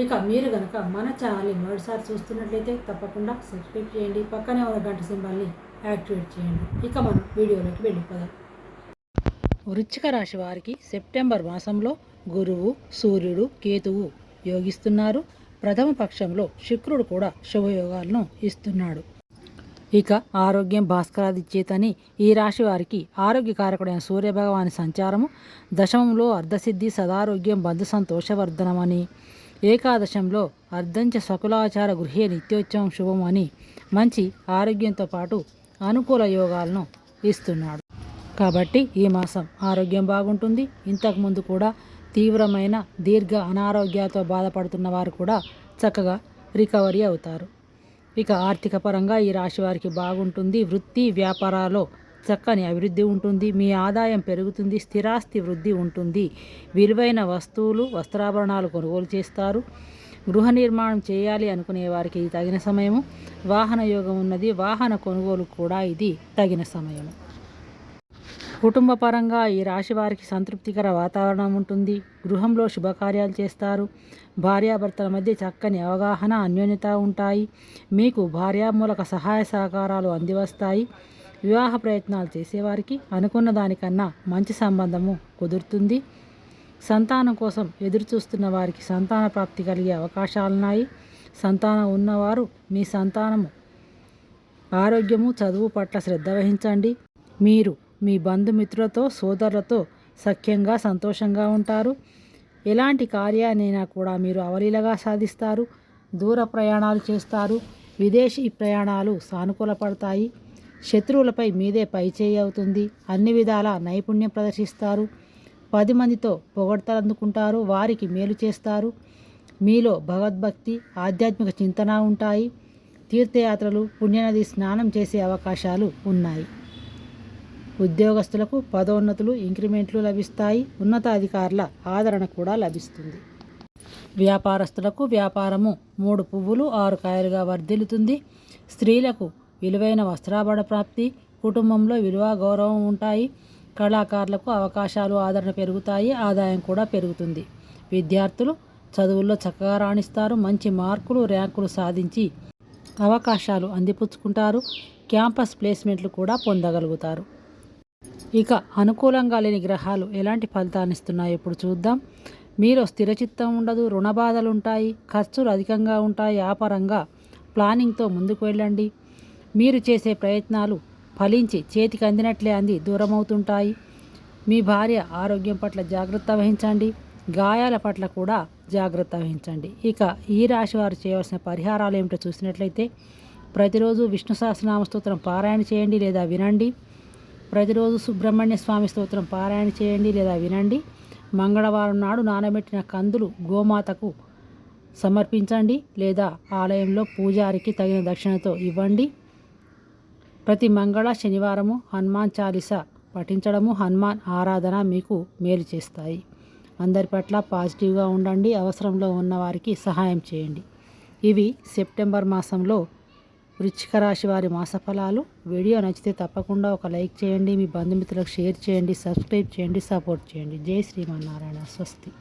ఇక మీరు కనుక మన ఛానల్ని మొదటిసారి చూస్తున్నట్లయితే తప్పకుండా సబ్స్క్రైబ్ చేయండి. పక్కనే ఉన్న గంట సింబల్ని యాక్టివేట్ చేయండి. ఇక మనం వీడియోలోకి వెళ్ళిపోదాం. వృచ్చిక రాశి వారికి సెప్టెంబర్ మాసంలో గురువు సూర్యుడు కేతువు యోగిస్తున్నారు. ప్రథమ పక్షంలో శుక్రుడు కూడా శుభయోగాలను ఇస్తున్నాడు. ఇక ఆరోగ్యం భాస్కరాదిచ్చేతని ఈ రాశి వారికి ఆరోగ్యకారకుడైన సూర్యభగవాని సంచారము దశమంలో అర్ధసిద్ధి సదారోగ్యం బంధు సంతోషవర్ధనమని ఏకాదశంలో అర్ధంచ సకులాచార గృహే నిత్యోత్సవం శుభం అని మంచి ఆరోగ్యంతో పాటు అనుకూల యోగాలను ఇస్తున్నాడు. కాబట్టి ఈ మాసం ఆరోగ్యం బాగుంటుంది. ఇంతకుముందు కూడా తీవ్రమైన దీర్ఘ అనారోగ్యాలతో బాధపడుతున్న వారు కూడా చక్కగా రికవరీ అవుతారు. ఇక ఆర్థిక పరంగా ఈ రాశి వారికి బాగుంటుంది. వృత్తి వ్యాపారాల్లో చక్కని అభివృద్ధి ఉంటుంది మీ ఆదాయం పెరుగుతుంది స్థిరాస్తి వృద్ధి ఉంటుంది. విలువైన వస్తువులు వస్త్రాభరణాలు కొనుగోలు చేస్తారు. గృహ నిర్మాణం చేయాలి అనుకునే వారికి ఇది తగిన సమయము. వాహన యోగం ఉన్నది వాహన కొనుగోలు కూడా ఇది తగిన సమయము. కుటుంబ పరంగా ఈ రాశి వారికి సంతృప్తికర వాతావరణం ఉంటుంది. గృహంలో శుభకార్యాలు చేస్తారు. భార్యాభర్తల మధ్య చక్కని అవగాహన అన్యోన్యత ఉంటాయి. మీకు భార్యామూలక సహాయ సహకారాలు అందివస్తాయి. వివాహ ప్రయత్నాలు చేసేవారికి అనుకున్న దానికన్నా మంచి సంబంధము కుదురుతుంది. సంతానం కోసం ఎదురు చూస్తున్న వారికి సంతాన ప్రాప్తి కలిగే అవకాశాలున్నాయి. సంతానం ఉన్నవారు మీ సంతానము ఆరోగ్యము చదువు పట్ల శ్రద్ధ వహించండి. మీరు మీ బంధుమిత్రులతో సోదరులతో సఖ్యంగా సంతోషంగా ఉంటారు. ఎలాంటి కార్యాన్నైనా కూడా మీరు అవలీలగా సాధిస్తారు. దూర ప్రయాణాలు చేస్తారు. విదేశీ ప్రయాణాలు సానుకూలపడతాయి శత్రువులపై మీదే పైచేయి అవుతుంది. అన్ని విధాల నైపుణ్యం ప్రదర్శిస్తారు. పది మందితో పొగడ్తలందుకుంటారు. వారికి మేలు చేస్తారు. మీలో భగవద్భక్తి ఆధ్యాత్మిక చింతన ఉంటాయి. తీర్థయాత్రలు పుణ్యనది స్నానం చేసే అవకాశాలు ఉన్నాయి. ఉద్యోగస్తులకు పదోన్నతులు ఇంక్రిమెంట్లు లభిస్తాయి. ఉన్నతాధికారుల ఆదరణ కూడా లభిస్తుంది. వ్యాపారస్తులకు వ్యాపారము మూడు పువ్వులు ఆరు కాయలుగా వర్ధిల్లుతుంది. స్త్రీలకు విలువైన వస్త్రాభరణ ప్రాప్తి కుటుంబంలో విలువ గౌరవం ఉంటాయి కళాకారులకు అవకాశాలు ఆదరణ పెరుగుతాయి ఆదాయం కూడా పెరుగుతుంది. విద్యార్థులు చదువుల్లో చక్కగా రాణిస్తారు మంచి మార్కులు ర్యాంకులు సాధించి అవకాశాలు అందిపుచ్చుకుంటారు క్యాంపస్ ప్లేస్మెంట్లు కూడా పొందగలుగుతారు. ఇక అనుకూలంగా లేని గ్రహాలు ఎలాంటి ఫలితాన్ని ఇస్తున్నాయో ఇప్పుడు చూద్దాం. మీలో స్థిరచిత్తం ఉండదు రుణ బాధలు ఉంటాయి ఖర్చులు అధికంగా ఉంటాయి వ్యాపారంగా ప్లానింగ్తో ముందుకు వెళ్ళండి. మీరు చేసే ప్రయత్నాలు ఫలించి చేతికి అందినట్లే అంది దూరమవుతుంటాయి. మీ భార్య ఆరోగ్యం పట్ల జాగ్రత్త వహించండి. గాయాల పట్ల కూడా జాగ్రత్త వహించండి. ఇక ఈ రాశి వారు చేయవలసిన పరిహారాలు ఏమిటో చూసినట్లయితే ప్రతిరోజు విష్ణు సహస్రనామ స్తోత్రం పారాయణ చేయండి లేదా వినండి. ప్రతిరోజు సుబ్రహ్మణ్య స్వామి స్తోత్రం పారాయణ చేయండి లేదా వినండి. మంగళవారం నాడు నానబెట్టిన కందులు గోమాతకు సమర్పించండి లేదా ఆలయంలో పూజారికి తగిన దక్షిణతో ఇవ్వండి. ప్రతి మంగళ శనివారము హనుమాన్ చాలీస పఠించడము హనుమాన్ ఆరాధన మీకు మేలు చేస్తాయి. అందరి పట్ల పాజిటివ్గా ఉండండి అవసరంలో ఉన్న వారికి సహాయం చేయండి. ఇవి సెప్టెంబర్ మాసంలో వృచ్చిక రాశి వారి మాసఫలాలు. వీడియో నచ్చితే తప్పకుండా ఒక లైక్ చేయండి మీ బంధుమిత్రులకు షేర్ చేయండి సబ్స్క్రైబ్ చేయండి సపోర్ట్ చేయండి. జై శ్రీమన్నారాయణ. స్వస్తి.